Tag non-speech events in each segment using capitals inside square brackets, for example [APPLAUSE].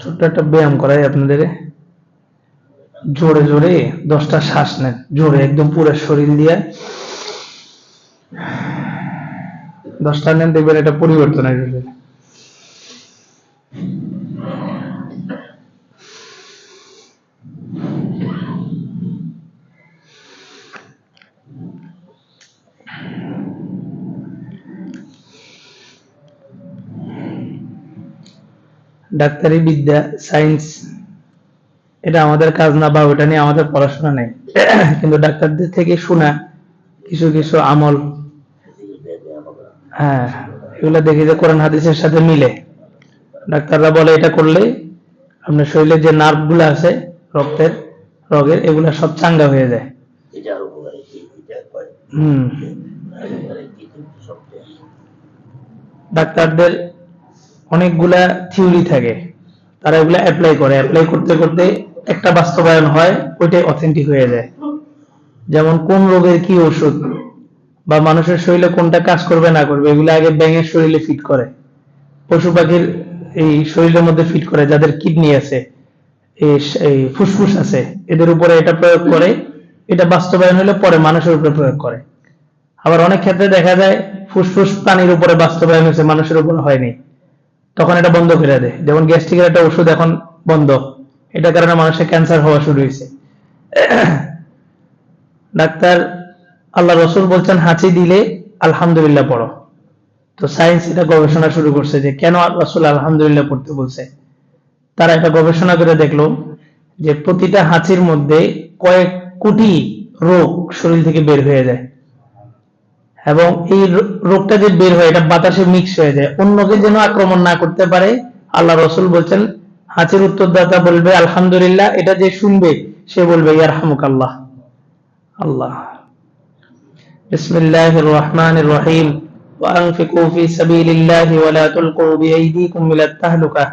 ছোট্ট একটা ব্যায়াম করাই আপনাদের। জোরে জোরে দশটা শ্বাস নেন। জোরে, একদম পুরো শরীর দিয়ে। দশটা নেন, দেখবেন এটা পরিবর্তন হয়ে ডাক্তারি বিদ্যা সায়েন্স এটা আমাদের কাজ না বা ওটা নিয়ে আমাদের পড়াশোনা নেই। কিন্তু ডাক্তারদের থেকে শোনা কিছু কিছু আমল। হ্যাঁ এগুলো দেখি যে কোরআন হাদিসের সাথে মিলে। ডাক্তাররা বলে এটা করলে আপনার শরীরে যে নার্ভগুলো আছে রক্তের রোগের এগুলা সব চাঙ্গা হয়ে যায়। হুম। ডাক্তারদের অনেকগুলা থিওরি থাকে। তারা এগুলা অ্যাপ্লাই করে। অ্যাপ্লাই করতে করতে একটা বাস্তবায়ন হয়, ওইটাই অথেন্টিক হয়ে যায়। যেমন কোন রোগের কি ওষুধ? বা মানুষের শরীরে কোনটা কাজ করবে, না করবে? এগুলো আগে ব্যাঙের শরীরে ফিট করে। পশু পাখির এই শরীরের মধ্যে ফিট করে, যাদের কিডনি আছে, এই ফুসফুস আছে, এদের উপরে এটা প্রয়োগ করে। এটা বাস্তবায়ন হলে পরে মানুষের উপরে প্রয়োগ করে। আবার অনেক ক্ষেত্রে দেখা যায়, ফুসফুস প্রাণীর উপরে বাস্তবায়ন হয়েছে, মানুষের উপরে হয়নি। তখন এটা বন্ধ করে দেয়। যেমন গ্যাস্ট্রিকের একটা ওষুধ এখন বন্ধ। এটার কারণে মানুষের ক্যান্সার হওয়া শুরু হয়েছে। [CLEARS THROAT] ডাক্তার আল্লাহ রসুল বলছেন, হাঁচি দিলে আলহামদুলিল্লাহ পড়ো। তো সায়েন্স এটা গবেষণা শুরু করছে যে কেন রসুল আলহামদুলিল্লাহ পড়তে বলছে। তারা এটা গবেষণা করে দেখল যে প্রতিটা হাঁচির মধ্যে কয়েক কোটি রোগ শরীর থেকে বের হয়ে যায়। এবং এই রোগটা যে বের হয়, এটা বাতাসে মিক্স হয়ে যায়। অন্যকে যেন আক্রমণ না করতে পারে, আল্লাহ রসুল বলছেন, হাঁচের উত্তরদাতা বলবে, আলহামদুলিল্লাহ, এটা যে শুনবে, সে বলবে ইয়ার হামুক আল্লাহ। আল্লাহ। বিসমিল্লাহ রহমান রহিম। وأنفقوا في سبيل الله ولا تلقوا بأيديكم إلى التهلكة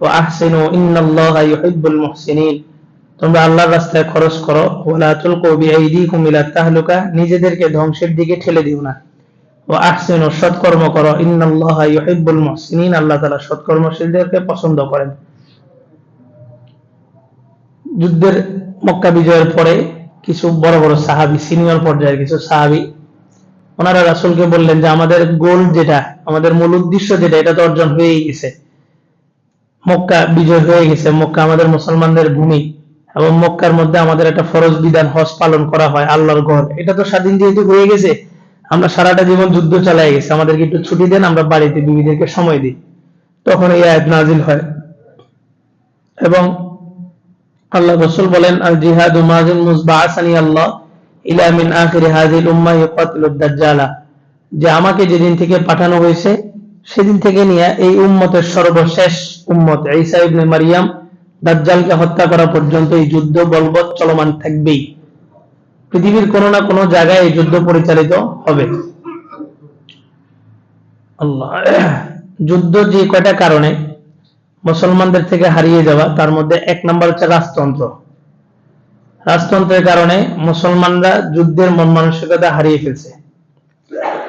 وأحسنوا إن الله يحب المحسنين তোমরা আল্লাহর রাস্তায় খরচ করো, ওয়ালা তুলকু বিআইদিকুম ইলা তাহলুকা, নিজেদেরকে ধ্বংসের দিকে ঠেলে দিও না। ও আহসিনু, সৎকর্ম করো। ইন্নাল্লাহা ইউহিব্বুল মুহসিনিন, আল্লাহ তাআলা সৎকর্মশীলদেরকে পছন্দ করেন। যুদ্ধের মক্কা বিজয়ের পরে কিছু বড় বড় সাহাবী, সিনিয়র পর্যায়ের কিছু সাহাবী, ওনারা রাসূলকে বললেন যে, আমাদের গোল যেটা, আমাদের মূল উদ্দেশ্য যেটা, এটা তো অর্জন হয়েই গেছে। মক্কা বিজয় হয়ে গেছে। মক্কা আমাদের মুসলমানদের ভূমি। এবং মক্কার মধ্যে আমাদের একটা ফরজ বিধান, হজ পালন করা হয়, আল্লাহর ঘর। এটা তো স্বাধীন যেহেতু হয়ে গেছে, আমরা সারাটা জীবন যুদ্ধ চালাই গেছে। আমাদেরকে একটু ছুটি দেন, আমরা বাড়িতে বিবিদেরকে সময় দিই। তখন এই আয়াত নাজিল হয়। এবং আল্লাহ রসুল বলেন, আল জিহাদু মাজিন মুসবাআসানি আল্লাহ ইলা মিন আখির উম্মাহ ইউকাতিলুদ দাজ্জালা। যে আমাকে যেদিন থেকে পাঠানো হয়েছে, সেদিন থেকে নিয়ে এই উম্মতের সর্বশেষ উম্মত ঈসা ইবনে মারিয়াম দাজ্জালকে হত্যা করা পর্যন্ত এই যুদ্ধ বলবৎ চলমান থাকবেই। পৃথিবীর কোনো না কোনো জায়গায় এই যুদ্ধ পরিচালিত হবে। আল্লাহ। যুদ্ধ যে কয়টা কারণে মুসলমানদের থেকে হারিয়ে যাওয়া, তার মধ্যে এক নম্বর হচ্ছে রাজতন্ত্র। রাজতন্ত্রের কারণে মুসলমানরা যুদ্ধের মন মানসিকতা হারিয়ে ফেলছে।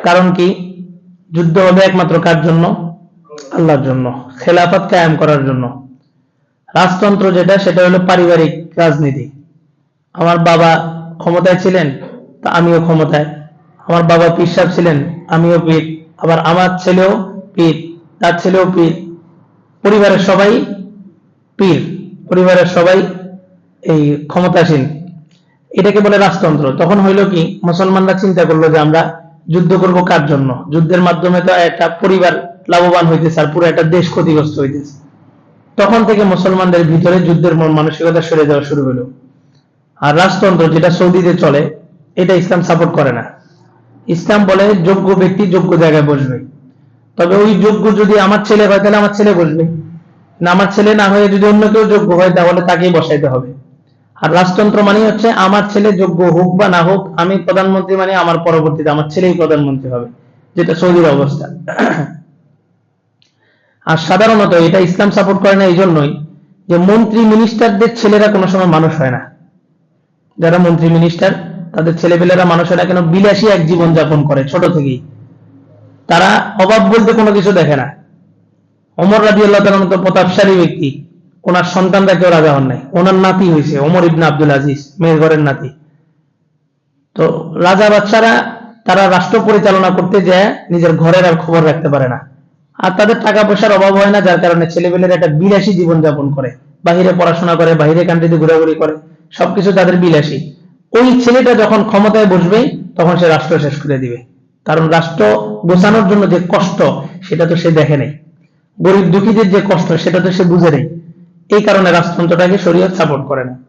কারণ কি? যুদ্ধ হবে একমাত্র কার জন্য? আল্লাহর জন্য। খেলাফত কায়েম করার জন্য। রাজতন্ত্র যেটা, সেটা হলো পারিবারিক রাজনীতি। আমার বাবা ক্ষমতায় ছিলেন, তা আমিও ক্ষমতায়। আমার বাবা পীর সাহেব ছিলেন, আমিও পীর। আবার আমার ছেলেও পীর, তার ছেলেও পীর। পরিবারের সবাই পীর, পরিবারের সবাই এই ক্ষমতাসীন। এটাকে বলে রাজতন্ত্র। তখন হইল কি, মুসলমানরা চিন্তা করল যে আমরা যুদ্ধ করব কার জন্য? যুদ্ধের মাধ্যমে তো একটা পরিবার লাভবান হইতেছে, আর পুরো একটা দেশ ক্ষতিগ্রস্ত হইতেছে। তখন থেকে মুসলমানদের ভিতরে যুদ্ধের মন মানসিকতা সরে যাওয়া শুরু হলো। আর রাজতন্ত্র যেটা সৌদিতে চলে, এটা ইসলাম সাপোর্ট করে না। ইসলাম বলে যোগ্য ব্যক্তি যোগ্য জায়গায় বসবে। তবে ওই যোগ্য যদি আমার ছেলে হয়, তাহলে আমার ছেলে বসবে। না আমার ছেলে না হয়ে যদি অন্য কেউ যোগ্য হয়, তাহলে তাকেই বসাইতে হবে। আর রাজতন্ত্র মানে হচ্ছে, আমার ছেলে যোগ্য হোক বা না হোক, আমি প্রধানমন্ত্রী মানে আমার পরবর্তীতে আমার ছেলেই প্রধানমন্ত্রী হবে, যেটা সৌদির অবস্থা। আর সাধারণত এটা ইসলাম সাপোর্ট করে না এই জন্যই যে মন্ত্রী মিনিস্টারদের ছেলেরা কোনো সময় মানুষ হয় না। যারা মন্ত্রী মিনিস্টার তাদের ছেলেপেলেরা মানুষ হয় না কেন বিলাসী এক জীবন যাপন করে ছোট থেকেই। তারা অভাব বলতে কোনো কিছু দেখে না। ওমর রাজি আল্লাহ তো প্রতাপশালী ব্যক্তি। ওনার সন্তানরা কেউ রাজা হন নাই। ওনার নাতি হয়েছে অমর ইবনা আব্দুল আজিজ, মেয়ের ঘরের নাতি। তো রাজা বাচ্চারা তারা রাষ্ট্র পরিচালনা করতে যায়, নিজের ঘরের আর খবর রাখতে পারে না। আর তাদের টাকা পয়সার অভাব হয় না, যার কারণে ছেলেপেলের একটা বিলাসী জীবন যাপন করে। বাহিরে পড়াশোনা করে, বাহিরে কান্ট্রিতে ঘোরাঘুরি করে, সবকিছু তাদের বিলাসী। ওই ছেলেটা যখন ক্ষমতায় বসবে, তখন সে রাষ্ট্র শেষ করে দিবে। কারণ রাষ্ট্র গোছানোর জন্য যে কষ্ট, সেটা তো সে দেখে নেই। গরিব দুঃখীদের যে কষ্ট, সেটা তো সে বুঝে নেই। এই কারণে রাজতন্ত্রটাকে শরীয়ত সাপোর্ট করে না।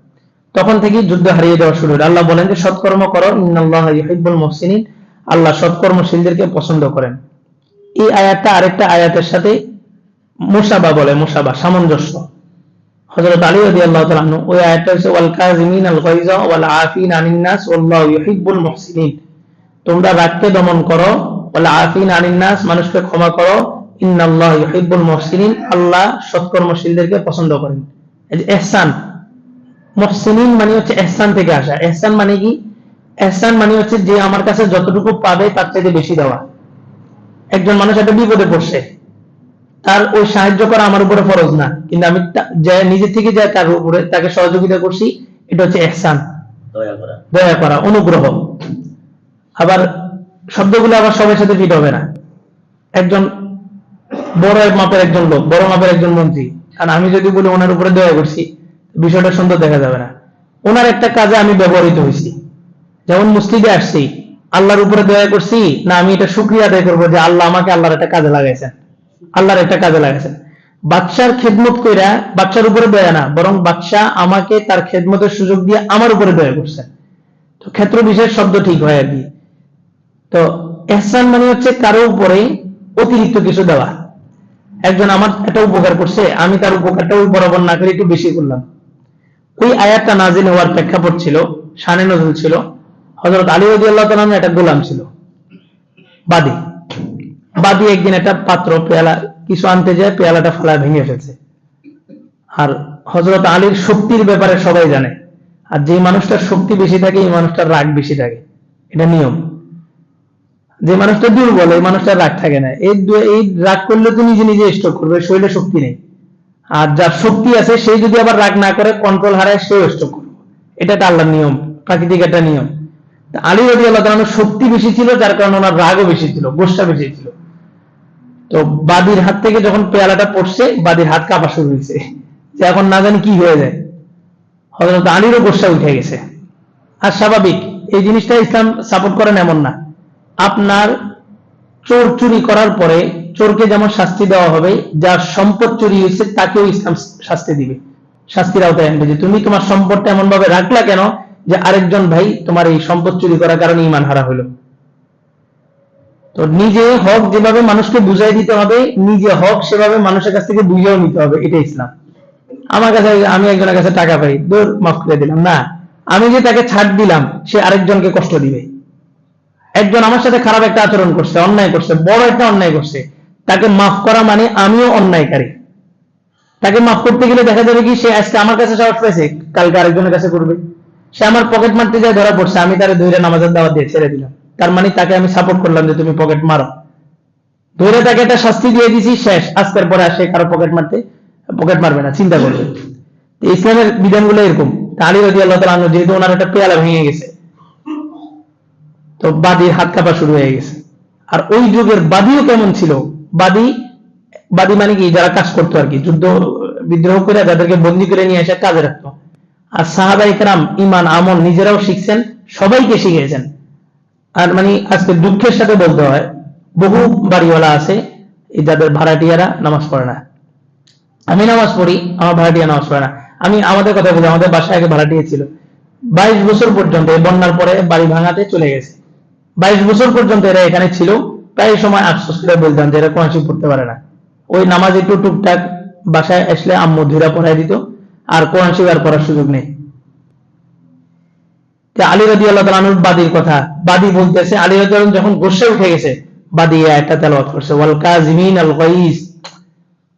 তখন থেকেই যুদ্ধ হারিয়ে দেওয়া শুরু হলো। আল্লাহ বলেন যে, সৎকর্ম করো, ইন্নাল্লাহ ইউহিব্বুল মুহসিনিন। আল্লাহ সৎকর্মশীলদেরকে পছন্দ করেন। এই আয়াতটা আরেকটা আয়াতের সাথে মুসাবা বলে, মুসাবা, সামঞ্জস্য। হযরত আলী রাদিয়াল্লাহু তাআলা আনহু, ওই আয়াতটা হচ্ছে, ওয়াল কাযিমিন আল গায়জা ওয়াল আফিন আনিন নাস, ওয়াল্লাহু ইউহিব্বুল তোমরা রাগকে দমন করো, ওয়াল আফিন আনিন নাস, মানুষকে ক্ষমা করো, ইন্নাল্লাহ ইউহিব্বুল মুহসিনিন, আল্লাহ সৎকর্মশীলদেরকে পছন্দ করেন। এহসান, মুহসিনিন মানে হচ্ছে এহসান থেকে আসা। এহসান মানে কি? এহসান মানে হচ্ছে যে আমার কাছে যতটুকু পাবে তার চাইতে বেশি দেওয়া। একজন মানুষ একটা বিপদে পড়ছে। তার ওই সাহায্য করা আমার উপরে ফরজ না। কিন্তু আমি যে নিজে থেকে যায় তার উপরে তাকে সহযোগিতা করছি এটা হচ্ছে এহসান। দয়া করা। দয়া করা অনুগ্রহ। আবার শব্দগুলো আবার সবার সাথে ফিট হবে না। একজন বড় এক মাপের একজন লোক বড় মাপের একজন মন্ত্রী। আর আমি যদি বলি ওনার উপরে দয়া করছি বিষয়টা সুন্দর দেখা যাবে না। ওনার একটা কাজে আমি ব্যবহৃত হয়েছি। যেমন মুসলিদে আসছি আল্লাহর উপরে দয়া করছি, না আমি এটা শুক্রিয়া আদায় করব যে আল্লাহ আমাকে আল্লাহর একটা কাজে লাগাইছেন। আল্লাহর একটা কাজে লাগাইছেন। বাচ্চার খেদমত কইরা বাচ্চার উপরে দয়া না, বরং বাচ্চা আমাকে তার খেদমতের সুযোগ দিয়ে আমার উপরে দয়া করছেন। তো ক্ষেত্র বিশেষ শব্দ ঠিক হয় আর তো এহসান মানে হচ্ছে কারও উপরে অতিরিক্ত কিছু দেওয়া। একজন আমার একটা উপকার করছে, আমি তার উপকারটা বরাবর না করে একটু বেশি করলাম। ওই আয়াতটা নাজিল হওয়ার প্রেক্ষাপট ছিল, সানে নজরুল ছিল। হজরত আলী রদি আল্লাহ নামে একটা গোলাম ছিল। বাদী। বাদী একদিন একটা পাত্র, পেয়ালা, কিছু আনতে যায়, পেয়ালাটা ফেলায় ভেঙে ফেলছে। আর হজরত আলীর শক্তির ব্যাপারে সবাই জানে। আর যে মানুষটার শক্তি বেশি থাকে, এই মানুষটার রাগ বেশি থাকে। এটা নিয়ম। যে মানুষটা দুর্বল, এই মানুষটার রাগ থাকে না। এই এই রাগ করলে তো নিজে নিজে স্ট্রোক করবে, শরীরে শক্তি নেই। আর যার শক্তি আছে সেই যদি আবার রাগ না করে কন্ট্রোল হারায়, সেও স্ট্রোক করবে। এটা একটা আল্লাহর নিয়ম, প্রাকৃতিক একটা নিয়ম। আলী রবি আল্লাহ তাআলার শক্তি বেশি ছিল, যার কারণে ওনার রাগও বেশি ছিল গোসা বেশি ছিল। তো বাদির হাত থেকে যখন পেয়ালাটা পড়ছে, বাদির হাত কাঁপা শুরু হয়েছে। যে এখন না জানি কি হয়ে যায়। হজরত আলীরও গোসা উঠে গেছে। আর স্বাভাবিক, এই জিনিসটা ইসলাম সাপোর্ট করেন এমন না। আপনার চোর চুরি করার পরে চোরকে যেমন শাস্তি দেওয়া হবে, যার সম্পদ চুরি হয়েছে, তাকেও ইসলাম শাস্তি দিবে। শাস্তির আওতায় আনবে যে, তুমি তোমার সম্পদটা এমন ভাবে রাখলা কেন? যে আরেকজন ভাই তোমার এই সম্পদ চুরি করার কারণে ইমান হারা হলো। তো নিজে হক যেভাবে মানুষকে বুঝাই দিতে হবে, নিজে হক সেভাবে মানুষের কাছ থেকে বুঝেও নিতে হবে এটা ইসলাম। আমার কাছে, আমি একজনের কাছে টাকা পাই দূর মাফ করে দিলাম, না, আমি যে তাকে ছাড় দিলাম, সে আরেকজনকে কষ্ট দিবে। একজন আমার সাথে খারাপ একটা আচরণ করছে, অন্যায় করছে, বড় একটা অন্যায় করছে, তাকে মাফ করা মানে আমিও অন্যায়কারী। তাকে মাফ করতে গেলে দেখা যাবে কি, সে আজকে আমার কাছে সাহস পেয়েছে কালকে আরেকজনের কাছে করবে। সে আমার পকেট মারতে যায়, ধরা পড়ছে। আমি তারে ধরে নামাজের দাওয়াত দিয়ে ছেড়ে দিলাম। তার মানে তাকে আমি সাপোর্ট করলাম যে, তুমি পকেট মারো। ধরে তাকে একটা শাস্তি দিয়ে দিছি, শেষ। আজকের পরে আর সে কারও পকেট মারতে পকেট মারবে না, চিন্তা করবে। ইসলামের বিধানগুলো এরকম। আলী রাজি আল্লাহ আনহু, যেহেতু ওনার একটা পেয়ালা ভেঙে গেছে, তো বাদীর হাত কাঁপা শুরু হয়ে গেছে। আর ওই যুগের বাদীও কেমন ছিল? বাদী বাদী মানে কি? যারা কাজ করতো আর কি, যুদ্ধ, বিদ্রোহ করে যাদেরকে বন্দি করে নিয়ে এসে কাজে রাখতো। আর সাহাবা ইমান আমল নিজেরাও শিখছেন, সবাইকে শিখিয়েছেন। আর মানে আজকে দুঃখের সাথে বলতে হয়, বহু বাড়িওয়ালা আছে যাদের ভাড়াটিয়ারা নামাজ পড়ে না। আমি নামাজ পড়ি, আমার ভাড়াটিয়া নামাজ পড়ে না। আমি আমাদের কথা বলি, আমাদের বাসায় আগে ভাড়াটিয়া ছিল। বাইশ বছর পর্যন্ত বন্যার পরে বাড়ি ভাঙাতে চলে গেছে। বাইশ বছর পর্যন্ত এরা এখানে ছিল, প্রায় সময় আফসোস করে বলতাম যে এরা শরীফ পড়তে পারে না। ওই নামাজ একটু টুকটাক বাসায় আসলে আম্মু ধীরা পড়াই দিত। আর কোরআন আর পড়ার সুযোগ নেই। আলী রাজি আল্লাহ বাদীর কথা, বাদী বলতেছে, আলী রাজি যখন গোসে উঠে গেছে, বাদী আয়াতটা তেলাওয়াত করছে, ওয়াল কাজিমিন আল গাইস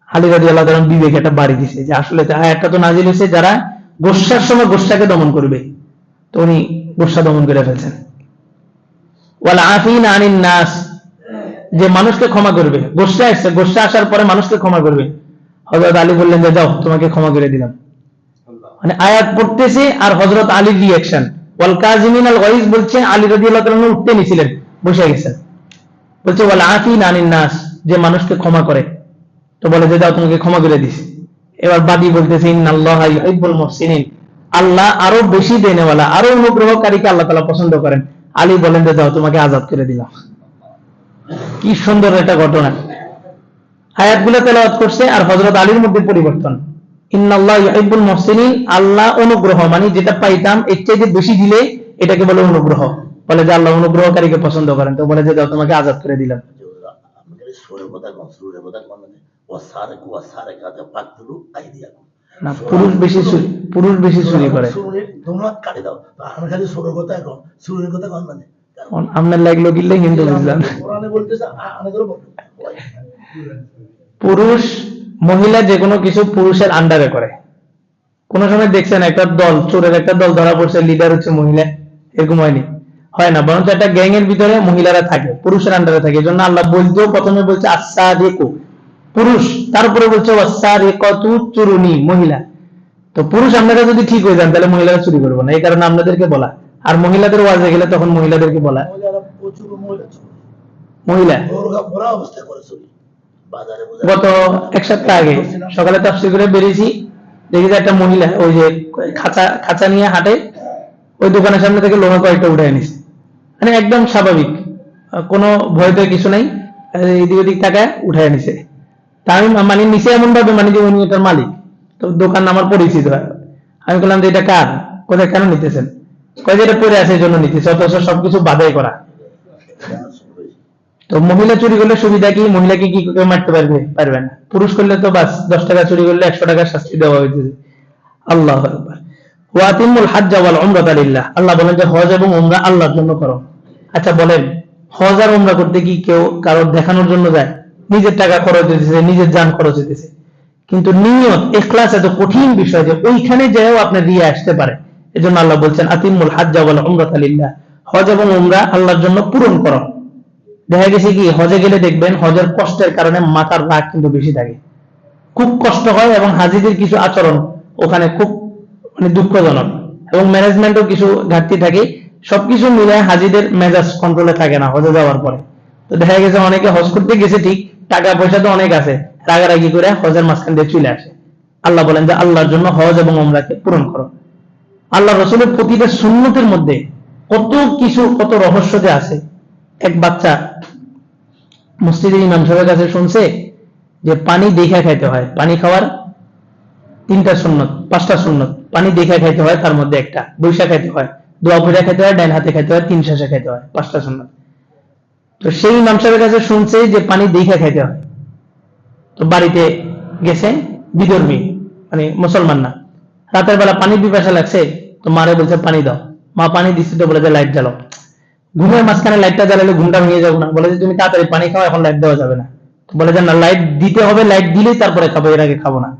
আলী রাজি আল্লাহ তালন বিবেক একটা বাড়ি দিছে, যে আসলে আয়াতটা তো নাজিল হয়েছে, যারা গোসার সময় গোসাকে দমন করবে। তো উনি গোসা দমন করে ফেলছেন। ওয়াল আফিন আনিন নাস, যে মানুষকে ক্ষমা করবে। গোসা আসছে, গোসা আসার পরে মানুষকে ক্ষমা করবে। হজরত আলী বললেন যে, যাও, তোমাকে ক্ষমা করে দিলাম। মানে আয়াত পড়তেছে আর হজরত আলীর রিয়াকশন ওয়াল কাজিমিন আল গাইজ বলছে আলী রাদিয়াল্লাহু তাআলা উঠতে নিছিলেন, বসে গেছেন। বলছে, ওয়াল আফিন আনিন নাস যে মানুষকে ক্ষমা করে। তো বলে, যে যাও, তোমাকে ক্ষমা করে দিছি। এবার বাদী বলতেছে, ইন্নাল্লাহা ইউহিব্বুল মুহসিনিন। আল্লাহ আরও বেশি দেনেওয়ালা, আরও অনুগ্রহকারীকে আল্লাহ তাআলা পছন্দ করেন। আলী বলেন, যে যাও, তোমাকে আজাদ করে দিলাম। কি সুন্দর একটা ঘটনা। আয়াতগুলো তেলাওয়াত করছে আর হযরত আলীর মধ্যে পরিবর্তন। ইন্নাল্লাহ মুহসিনিন আল্লাহ অনুগ্রহ মানে যেটা পাইতাম এর চাইতে বেশি দিলে এটাকে বলে অনুগ্রহ। বলে যে আল্লাহ অনুগ্রহকারীকে পছন্দ করেন তো বলে যে তোমাকে আজাদ করে দিলাম। না বেশি বেশি চুরি করে। আপনার লাগল গিললে হিন্দু বুঝলাম। পুরুষ মহিলা যে কোনো কিছু পুরুষের আন্ডারে করে। কোন সময় দেখছেন একটা দল চোরের একটা দল ধরা পড়ছে লিডার হচ্ছে মহিলা এরকম হয়নি। হয় না বরঞ্চ একটা গ্যাং এর ভিতরে মহিলারা থাকে পুরুষের আন্ডারে থাকে। এই জন্য আল্লাহ বলতেও প্রথমে বলছে আচ্ছা রেকু পুরুষ তারপরে বলছে আচ্ছা রেকতু চুরুনি মহিলা। তো পুরুষ আপনারা যদি ঠিক হয়ে যান তাহলে মহিলারা চুরি করব না। এই কারণে আপনাদেরকে বলা। আর মহিলাদের ওয়াজে গেলে তখন মহিলাদেরকে বলা। মহিলা গত এক সপ্তাহ আগে সকালে তাফসির করে বেরিয়েছি, দেখি যে একটা মহিলা, ওই যে খাঁচা খাঁচা নিয়ে হাঁটে, ওই দোকানের সামনে থেকে লোহা কয়েকটা উঠায় নিছে। মানে একদম স্বাভাবিক কোনো ভয় তো কিছু নাই এদিক ওদিক টাকা উঠায় নিছে। তা আমি মানে নিচে এমন ভাবে মানে যে উনি এটার মালিক। তো দোকান আমার পরিচিত আমি বললাম যে, এটা কার? কোথায় কেন নিতেছেন? কয় যে, এটা পরে আছে, এই জন্য নিতেছে, অথচ সবকিছু বাধাই করা। তো মহিলা চুরি করলে সুবিধা কি? মহিলাকে কি করে মারতে পারবে? পারবে না। পুরুষ করলে তো বাস, দশ টাকা চুরি করলে একশো টাকার শাস্তি দেওয়া হয়েছে আল্লাহ ওয়াতিমুল আল্লাহ বলেন যে হজ এবং উমরা আল্লাহর জন্য করো। আচ্ছা বলেন, হজ আর উমরা করতে কি কেউ কারোর দেখানোর জন্য যায়? নিজের টাকা খরচ হইতেছে, নিজের যান খরচ হইতেছে। কিন্তু নিয়ত, এখলাস এত কঠিন বিষয় যে ওইখানে যেও আপনার রিয়া আসতে পারে। এজন্য আল্লাহ বলছেন, আতিমুল হাজ্জা ওয়াল উমরাতা লিল্লাহ। হজ এবং উমরা আল্লাহর জন্য পূরণ করো। দেখা গেছে কি, হজে গেলে দেখবেন হজের কষ্টের কারণে মাথার রাগ কিন্তু বেশি থাকে। খুব কষ্ট হয় এবং হাজিদের কিছু আচরণ ওখানে খুব মানে দুঃখজনক এবং ম্যানেজমেন্টও কিছু ঘাটতি থাকে। সবকিছু মিলে হাজিদের মেজাজ কন্ট্রোলে থাকে না হজে যাওয়ার পরে। তো দেখা গেছে অনেকে হজ করতে গেছে ঠিক টাকা পয়সা তো অনেক আছে, রাগারাগি করে হজের মাঝখান দিয়ে চলে আসে। আল্লাহ বলেন যে, আল্লাহর জন্য হজ এবং ওমরাকে পূরণ করো। আল্লাহ রসুলের প্রতিটা সুন্নতের মধ্যে কত কিছু, কত রহস্য যে আছে। এক বাচ্চা মসজিদের ইমাম সাহেবের কাছে শুনছে যে পানি দেখে খাইতে হয়। পানি খাওয়ার তিনটা সুন্নত, পাঁচটা সুন্নত। পানি দেখে খাইতে হয়, তার মধ্যে একটা। বৈশা খাইতে হয়, দোয়া ভরে খাইতে হয় ডান হাতে খাইতে হয়, তিন শেষে খাইতে হয়, পাঁচটা সুন্নত। তো সেই ইমাম সাহেবের কাছে শুনছে যে পানি দেখে খাইতে হয়। তো বাড়িতে গেছে বিধর্মী মানে মুসলমান না। রাতের বেলা পানি পিপাসা লাগছে, তো মারে বলছে, পানি দাও। মা পানি দিচ্ছে তো বলে লাইট জ্বালাও। ঘুমের মাঝখানে লাইটটা জ্বালালে ঘুমটা ভেঙে যাব না। বলে যে, তুমি তাড়াতাড়ি পানি খাও, এখন লাইট দেওয়া যাবে না। বলে যে, না লাইট দিতে হবে লাইট দিলেই তারপরে খাব, এর আগে খাব না।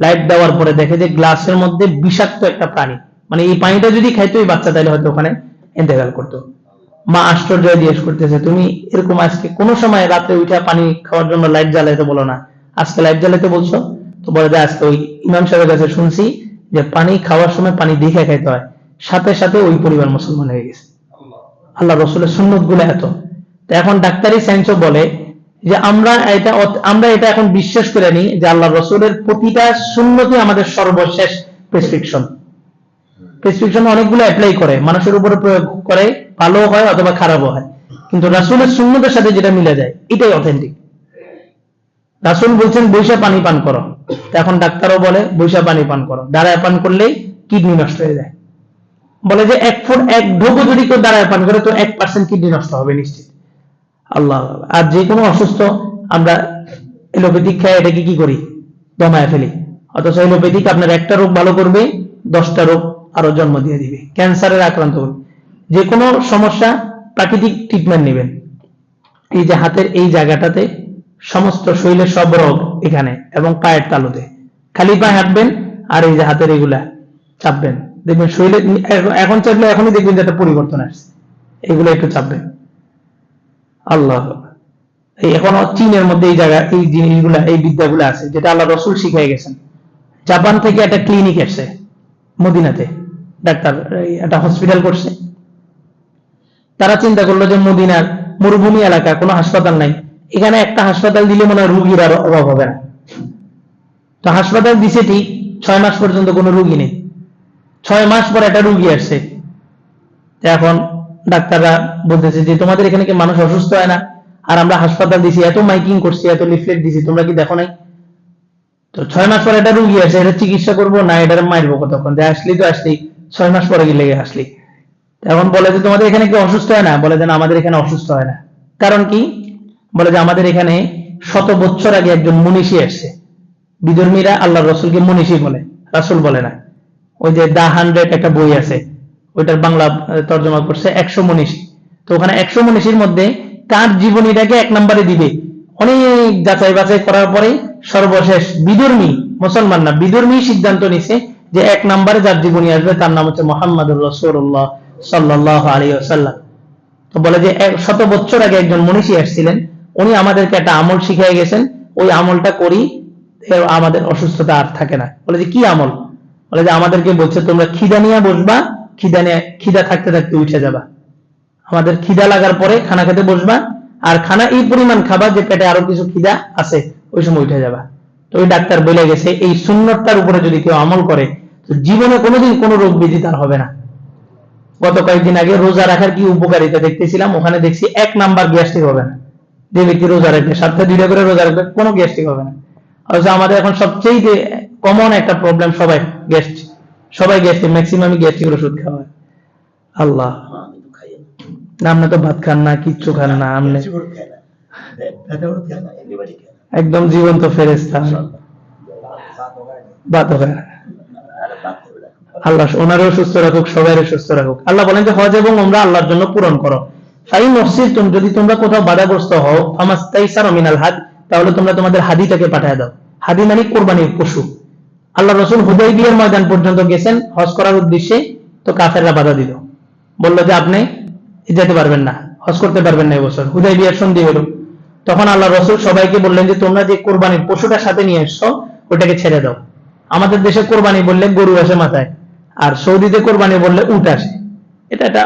লাইট দেওয়ার পরে দেখে যে গ্লাসের মধ্যে বিষাক্ত একটা প্রাণী। মানে এই পানিটা যদি খাইতো এই বাচ্চা, তাহলে হয়তো ওখানে ইন্তেকাল করতো। মা আশ্চর্য জিজ্ঞেস করতেছে, তুমি এরকম আজকে কোনো সময় রাতে উঠে পানি খাওয়ার জন্য লাইট জ্বালাইতে বলো না? আজকে লাইট জ্বালাইতে বলছো? তো বলে যে, আজকে ওই ইমাম সাহেবের কাছে শুনছি যে, পানি খাওয়ার সময় পানি দেখে খাইতে হয়। সাথে সাথে ওই পরিবার মুসলমান হয়ে গেছে। আল্লাহ রসুলের সুন্নতগুলো এত এখন ডাক্তারি সায়েন্সও বলে যে আমরা এটা আমরা এটা এখন বিশ্বাস করে নিই যে আল্লাহ রসুলের প্রতিটা সুন্নতি আমাদের সর্বশেষ প্রেসক্রিপশন প্রেসক্রিপশন অনেকগুলো অ্যাপ্লাই করে। মানুষের উপরে প্রয়োগ করে ভালো হয় অথবা খারাপও হয়। কিন্তু রাসুলের সুন্নতের সাথে যেটা মিলে যায়, এটাই অথেন্টিক রাসুল বলছেন, বৈশা পানি পান করো। এখন ডাক্তারও বলে, বৈশা পানি পান করো। দাঁড়ায় পান করলেই কিডনি নষ্ট হয়ে যায়। বলে যে এক ফুট এক ঢোকো যদি কেউ দাঁড়ায় পান করে, তো এক পার্সেন্ট কিডনি নষ্ট হবে নিশ্চিত। আল্লাহ, আর যে কোনো অসুস্থ, আমরা এলোপ্যাথিক খাই, এটাকে কি করি? দমায় ফেলি। অথচ এলোপ্যাথিক আপনার একটা রোগ ভালো করবে, দশটা রোগ আরও জন্ম দিয়ে দিবে। ক্যান্সারের আক্রান্ত করবে যে কোনো সমস্যা, প্রাকৃতিক ট্রিটমেন্ট নেবেন। এই যে হাতের এই জায়গাটাতে সমস্ত শরীরের সব রোগ এখানে এবং পায়ের তালুতে। খালি পায়ে হাঁটবেন আর এই যে হাতের এগুলা চাপবেন। দেখবেন শরীরে এখন- চাপলে এখনই দেখবেন যে একটা পরিবর্তন আসছে। এগুলো একটু চাপবেন। আল্লাহ। এই এখনও চীনের মধ্যে এই জায়গা, এই জিনিসগুলা, এই বিদ্যাগুলো আছে, যেটা আল্লাহ রসুল শিখাই গেছেন। জাপান থেকে একটা ক্লিনিক এসছে, মদিনাতে। ডাক্তার একটা হসপিটাল করছে। তারা চিন্তা করল যে মদিনার মরুভূমি এলাকা, কোনো হাসপাতাল নাই। এখানে একটা হাসপাতাল দিলে মনে হয় রুগীর আর অভাব হবে না। তো হাসপাতাল দিছে ঠিক, ছয় মাস পর্যন্ত কোনো রুগী নেই। ছয় মাস পর একটা রুগী আসছে। এখন ডাক্তাররা বলতেছে যে, তোমাদের এখানে কি মানুষ অসুস্থ হয় না? আর আমরা হাসপাতাল দিছি, এত মাইকিং করছি, এত লিফলেট দিছি, তোমরা কি দেখো নাই? তো ছয় মাস পরে একটা রুগী আছে এটা চিকিৎসা করব না, এটা মারবো কতক্ষণ? যে আসলি তো আসলি, ছয় মাস পরে গিয়ে লেগে আসলি এখন বলে যে, তোমাদের এখানে কি অসুস্থ হয় না? বলে যে আমাদের এখানে অসুস্থ হয় না। কারণ কি? বলে যে, আমাদের এখানে শত বছর আগে একজন মনীষী আসছে। বিধর্মীরা আল্লাহ রসুলকে মনীষী বলে, রাসুল বলে না। ওই যে দা হান্ড্রেড একটা বই আছে, ওইটার বাংলা তর্জমা করছে, একশো মনীষী। তো ওখানে একশো মনীষীর মধ্যে কার জীবনীটাকে এক নম্বরে দিবে। অনেক যাচাই বাছাই করার পরে সর্বশেষ বিদুর্মী, মুসলমান না, বিদুর্মী সিদ্ধান্ত নিছে যে এক নম্বরে যার জীবনী আসবে তার নাম হচ্ছে মোহাম্মদ রসুল্লাহ সাল্লাহ আলী আসাল্লাম তো বলে যে শত বছর আগে একজন মনীষী আসছিলেন, উনি আমাদেরকে একটা আমল শিখিয়ে গেছেন, ওই আমলটা করি আমাদের অসুস্থতা আর থাকে না। বলে যে কি আমল? বলে যে আমাদেরকে বলছে, তোমরা খিদা নিয়ে বসবা, খিদা নিয়ে, খিদা থাকতে থাকতে উঠে যাবা। আমাদের খিদা লাগার পরে খানা খেতে বসবা, আর খানা এই পরিমাণ খাবা যে পেটে আরও কিছু খিদা আছে, ওই সময় উঠে যাবা। তো ওই ডাক্তার বলে গেছে, এই সুন্নতটার উপরে যদি কেউ আমল করে, তো জীবনে কোনোদিন কোনো রোগ ব্যাধি তার হবে না। গত কয়েকদিন আগে রোজা রাখার কি উপকারিতা দেখতেছিলাম, ওখানে দেখছি এক নাম্বার গ্যাস্ট্রিক হবে না। যে ব্যক্তি রোজা রাখবে সপ্তাহে দুইটা করে রোজা রাখবে, কোনো গ্যাস্ট্রিক হবে না। অথচ আমাদের এখন সবচেয়ে কমন একটা প্রবলেম সবাই গ্যাস্ট সবাই গ্যাস্ট্রিক ম্যাক্সিমামই গ্যাস্ট্রিক ওষুধ খাওয়া হয়। আল্লাহ। আপনি তো ভাত খান না, কিচ্ছু খান না, আপনি করে। একদম জীবন্ত ফেরেস্তা না। আল্লাহ ওনারও সুস্থ রাখুক সবাইরে সুস্থ রাখুক। আল্লাহ বলেন যে, হজ এবং উমরা আল্লাহর জন্য পূরণ করো। ফাই মসজিদ তুমি যদি তোমরা কোথাও বাধাগ্রস্ত হও, ফামাস্তাইসার মিনাল হাত তাহলে তোমরা তোমাদের হাদিটাকে পাঠায় দাও। হাদি মানে কোরবানির পশু। আল্লাহ রসুল হুদাই বিয়ের ময়দান পর্যন্ত গেছেন, হজ করার উদ্দেশ্যে তো কাফেররা বাধা দিল। বলল যে, আপনি যেতে পারবেন না, হজ করতে পারবেন না এবছর। হুদাই বিয়ের সন্ধি হলো। তখন আল্লাহ রসুল সবাইকে বললেন যে, তোমরা যে কোরবানির পশুটা সাথে নিয়ে এসছো ওটাকে ছেড়ে দাও। আমাদের দেশে কোরবানি বললে গরু আসে মাথায়, আর সৌদিতে কোরবানি বললে উট আসে। এটা একটা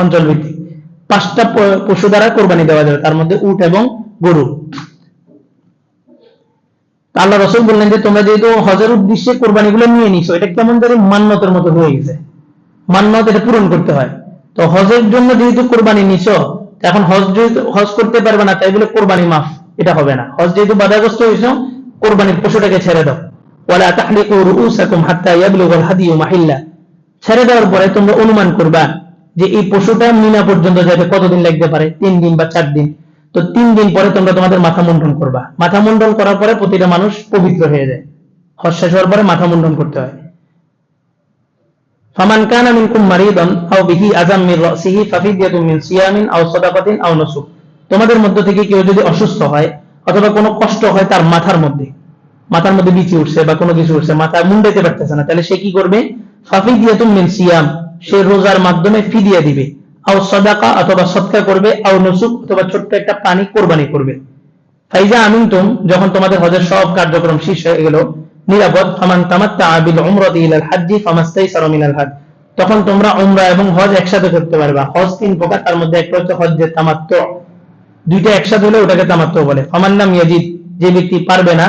অঞ্চল ভিত্তিক পাঁচটা পশু দ্বারা কোরবানি দেওয়া যাবে তার মধ্যে উট এবং গরু। আল্লাহ রসুল বললেন যে, তোমরা যেহেতু হজের উদ্দেশ্যে কোরবানিগুলো নিয়ে নিছো, এটা কেমন জানি মান্যতের মতো হয়ে গেছে। মান্যত এটা পূরণ করতে হয়। তো হজের জন্য যেহেতু কোরবানি নিছো এখন হজ যেহেতু, হজ করতে পারবে না, তাই বলে কোরবানি মাফ, এটা হবে না। হজ যেহেতু বাধাগ্রস্ত হয়েছো, কোরবানির পশুটাকে ছেড়ে দাও। ওয়ালা তাহলিকু ছেড়ে দেওয়ার পরে তোমরা অনুমান করবা যে, এই পশুটা মিনা পর্যন্ত যাবে কতদিন লাগতে পারে? তিন দিন বা চার দিন। তো তিন দিন পরে তোমরা তোমাদের মাথা মুন্ডন করবা। মাথা মুন্ডন করার পরে প্রতিটা মানুষ পবিত্র হয়ে যায়। হজ শেষ হওয়ার পরে মাথা মুন্ডন করতে হয়। ফামান আও বিহি মিন মিন সিয়ামিন আও আও তোমাদের মধ্য থেকে কেউ যদি অসুস্থ হয় অথবা কোনো কষ্ট হয় তার মাথার মধ্যে মাথার মধ্যে বিচি উঠছে বা কোনো কিছু উঠছে, মাথা মুন্ডাইতে পারতেছে না, তাহলে সে কি করবে? ফাফিদিয়াতুম মিন সিয়াম, সে রোজার মাধ্যমে ফিদিয়া দিবে। অথবা সদকা করবে, আও নুসুক অথবা ছোট্ট একটা প্রাণী কোরবানি করবে। ফাইজা যখন তোমাদের হজের সব কার্যক্রম শেষ হয়ে গেল, নিরাপদ, ফামান তামাত্তা বিল উমরাতি ইলাল হাজ্জি হাজ। তখন তোমরা উমরা এবং হজ একসাথে করতে পারবা। হজ তিন প্রকার, তার মধ্যে একটা হচ্ছে দুইটা একসাথে হলে ওটাকে বলে। ফামান নাম ইয়াজিদ, যে ব্যক্তি পারবে না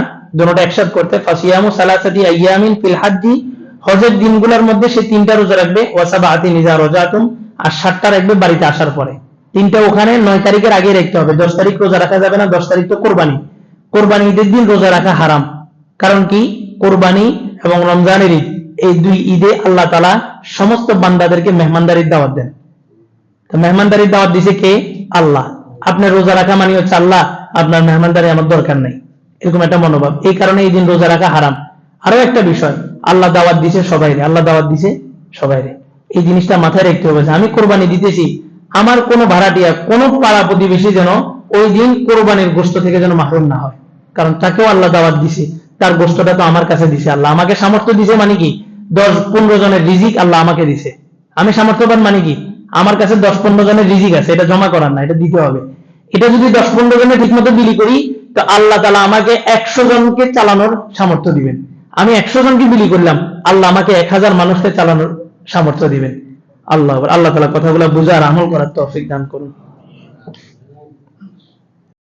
করতে, ফাসিয়ামু সালাসাতি আইয়ামিন ফিল হাজ্জি, হজের দিনগুলোর মধ্যে সে তিনটা রোজা রাখবে। ওয়াসাবাতি নিজা রোজাতুম আর সাতটা রাখবে বাড়িতে আসার পরে। তিনটা ওখানে, নয় তারিখের আগে রাখতে হবে। দশ তারিখ রোজা রাখা যাবে না, দশ তারিখ তো কোরবানি। কোরবানি ঈদের দিন রোজা রাখা হারাম। কারণ কি? কোরবানি এবং রমজানের ঈদ, এই দুই ঈদে আল্লাহ তালা সমস্ত বান্দাদেরকে মেহমানদারির দাওয়াত দেন। তো মেহমানদারির দাওয়াত দিছে কে? আল্লাহ। আপনার রোজা রাখা মানে হচ্ছে আল্লাহ, আপনার মেহমানদারি আমার দরকার নাই। এরকম একটা মনোভাব। এই কারণে এই দিন রোজা রাখা হারাম। আরও একটা বিষয়, আল্লাহ দাওয়াত দিছে সবাইরে। আল্লাহ দাওয়াত দিছে সবাইরে। এই জিনিসটা মাথায় রাখতে হবে যে আমি কোরবানি দিতেছি, আমার কোনো ভাড়াটিয়া, কোনো পাড়া প্রতিবেশী যেন ওই দিন কোরবানির গোস্ত থেকে যেন মাহরুম না হয়। কারণ তাকেও আল্লাহ দাওয়াত দিছে, তার গোস্তটা তো আমার কাছে দিছে। আল্লাহ আমাকে সামর্থ্য দিছে মানে কি? দশ পনেরো জনের রিজিক আল্লাহ আমাকে দিছে। আমি সামর্থ্যবান মানে কি? আমার কাছে দশ পনেরো জনের রিজিক আছে, এটা জমা করার না, এটা দিতে হবে। এটা যদি দশ পনেরো জনের ঠিক মতো বিলি করি, তো আল্লাহ তালা আমাকে একশো জনকে চালানোর সামর্থ্য দিবেন। আমি একশো জনকে বিলি করলাম, আল্লাহ আমাকে এক হাজার মানুষকে চালানোর সামর্থ্য দিবেন। আল্লাহ আল্লাহ তালা কথাগুলো বুঝার আমল করার তফিক দান করুন।